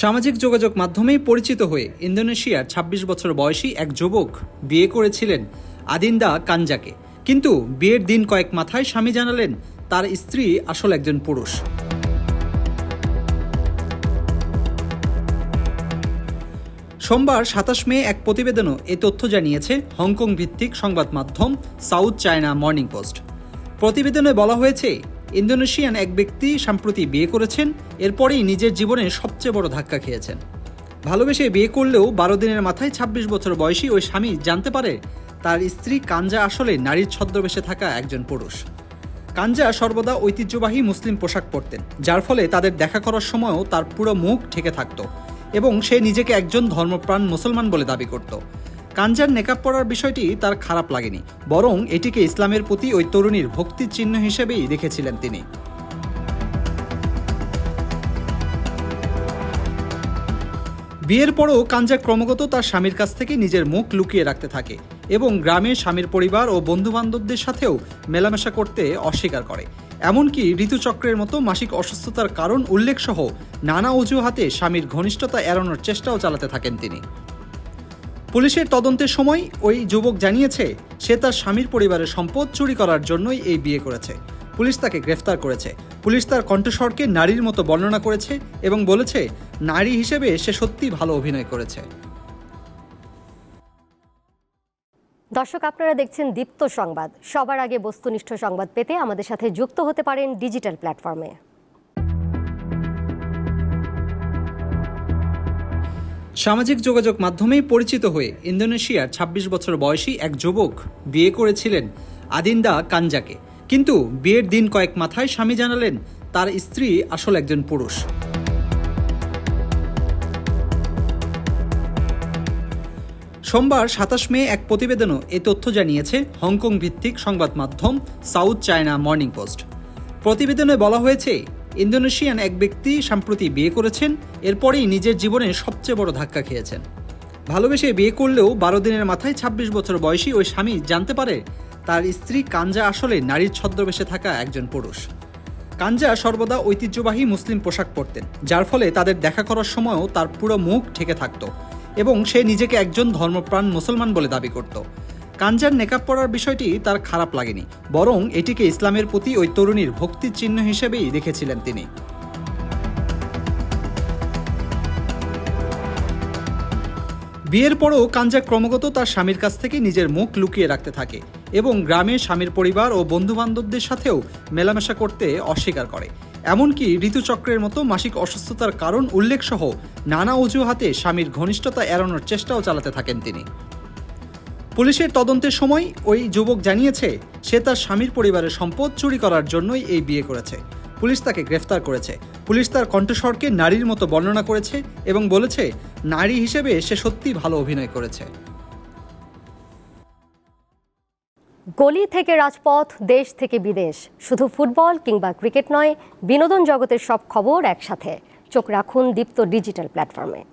সামাজিক যোগাযোগ মাধ্যমেই পরিচিত হয়ে ইন্দোনেশিয়ার ২৬ বছর বয়সী এক যুবক বিয়ে করেছিলেন আদিন্দা কাঞ্জাকে। কিন্তু বিয়ের দিন কয়েক মাথায় স্বামী জানালেন, তার স্ত্রী আসল একজন পুরুষ। সোমবার সাতাশ মে এক প্রতিবেদনও এ তথ্য জানিয়েছে হংকং ভিত্তিক সংবাদ মাধ্যম সাউথ চায়না মর্নিং পোস্ট। প্রতিবেদনে বলা হয়েছে ইন্দোনেশিয়ান এক ব্যক্তি সম্প্রতি বিয়ে করেছেন, এরপরেই নিজের জীবনে সবচেয়ে বড় ধাক্কা খেয়েছেন। ভালোবেসে বিয়ে করলেও বারো দিনের মাথায় ২৬ বছর বয়সী ওই স্বামী জানতে পারে তার স্ত্রী কাঞ্জা আসলে নারীর ছদ্মবেশে থাকা একজন পুরুষ। কাঞ্জা সর্বদা ঐতিহ্যবাহী মুসলিম পোশাক পরতেন, যার ফলে তাদের দেখা করার সময়ও তার পুরো মুখ ঢেকে থাকত এবং সে নিজেকে একজন ধর্মপ্রাণ মুসলমান বলে দাবি করত। কাঞ্জার নেকাব পরার বিষয়টি তার খারাপ লাগেনি, বরং এটিকে ইসলামের প্রতি ওই তরুণীর ভক্তির চিহ্ন হিসেবেই দেখেছিলেন তিনি। বিয়ের পরও কাঞ্জা ক্রমাগত তার স্বামীর কাছ থেকে নিজের মুখ লুকিয়ে রাখতে থাকে এবং গ্রামে স্বামীর পরিবার ও বন্ধুবান্ধবদের সাথেও মেলামেশা করতে অস্বীকার করে। এমনকি ঋতুচক্রের মতো মাসিক অসুস্থতার কারণ উল্লেখ সহ নানা অজুহাতে স্বামীর ঘনিষ্ঠতা এড়ানোর চেষ্টাও চালাতে থাকেন তিনি। পুলিশের তদন্তের সময় ওই যুবক জানিয়েছে, সে তার স্বামীর পরিবারের সম্পদ চুরি করার জন্যই এই বিয়ে করেছে। পুলিশ তাকে গ্রেফতার করেছে। পুলিশ তার কণ্ঠস্বরকে নারীর মতো বর্ণনা করেছে এবং বলেছে, নারী হিসেবে সে সত্যি ভালো অভিনয় করেছে। দর্শক, আপনারা দেখছেন দীপ্ত সংবাদ। সবার আগে বস্তুনিষ্ঠ সংবাদ পেতে আমাদের সাথে যুক্ত হতে পারেন ডিজিটাল প্ল্যাটফর্মে। সামাজিক যোগাযোগ মাধ্যমেই পরিচিত হয়ে ইন্দোনেশিয়ার ২৬ বছর বয়সী এক যুবক বিয়ে করেছিলেন আদিন্দা কাঞ্জাকে। কিন্তু বিয়ের দিন কয়েক মাথায় স্বামী জানালেন, তার স্ত্রী আসল একজন পুরুষ। সোমবার সাতাশ মে এক প্রতিবেদনও এ তথ্য জানিয়েছে হংকং ভিত্তিক সংবাদ মাধ্যম সাউথ চায়না মর্নিং পোস্ট। প্রতিবেদনে বলা হয়েছে ইন্দোনেশিয়ান এক ব্যক্তি সম্প্রতি বিয়ে করেছেন, এরপরেই নিজের জীবনে সবচেয়ে বড় ধাক্কা খেয়েছেন। ভালোবেসে বিয়ে করলেও বারো দিনের মাথায় ২৬ বছর বয়সী ওই স্বামী জানতে পারে তার স্ত্রী কাঞ্জা আসলে নারীর ছদ্মবেশে থাকা একজন পুরুষ। কাঞ্জা সর্বদা ঐতিহ্যবাহী মুসলিম পোশাক পরতেন, যার ফলে তাদের দেখা করার সময়ও তার পুরো মুখ ঢেকে থাকত এবং সে নিজেকে একজন ধর্মপ্রাণ মুসলমান বলে দাবি করত। কাঞ্জার নেকাব পরার বিষয়টি তার খারাপ লাগেনি, বরং এটিকে ইসলামের প্রতি ওই তরুণীর ভক্তির চিহ্ন হিসেবেই দেখেছিলেন তিনি। বিয়ের পরও কাঞ্জা ক্রমাগত তার স্বামীর কাছ থেকে নিজের মুখ লুকিয়ে রাখতে থাকে এবং গ্রামে স্বামীর পরিবার ও বন্ধুবান্ধবদের সাথেও মেলামেশা করতে অস্বীকার করে। এমনকি ঋতুচক্রের মতো মাসিক অসুস্থতার কারণ উল্লেখ সহ নানা অজুহাতে স্বামীর ঘনিষ্ঠতা এড়ানোর চেষ্টাও চালাতে থাকেন তিনি। পুলিশের তদন্তের সময় ওই যুবক জানিয়েছে, সে তার স্বামীর পরিবারের সম্পদ চুরি করার জন্যই এই বিয়ে করেছে। পুলিশ তাকে গ্রেফতার করেছে। পুলিশ তার কণ্ঠস্বরকে নারীর মতো বর্ণনা করেছে এবং বলেছে, নারী হিসেবে সে সত্যি ভালো অভিনয় করেছে। গলি থেকে রাজপথ, দেশ থেকে বিদেশ। শুধু ফুটবল কিংবা ক্রিকেট নয়, বিনোদন জগতের সব খবর একসাথে। চোখ রাখুন দীপ্ত ডিজিটাল প্ল্যাটফর্মে।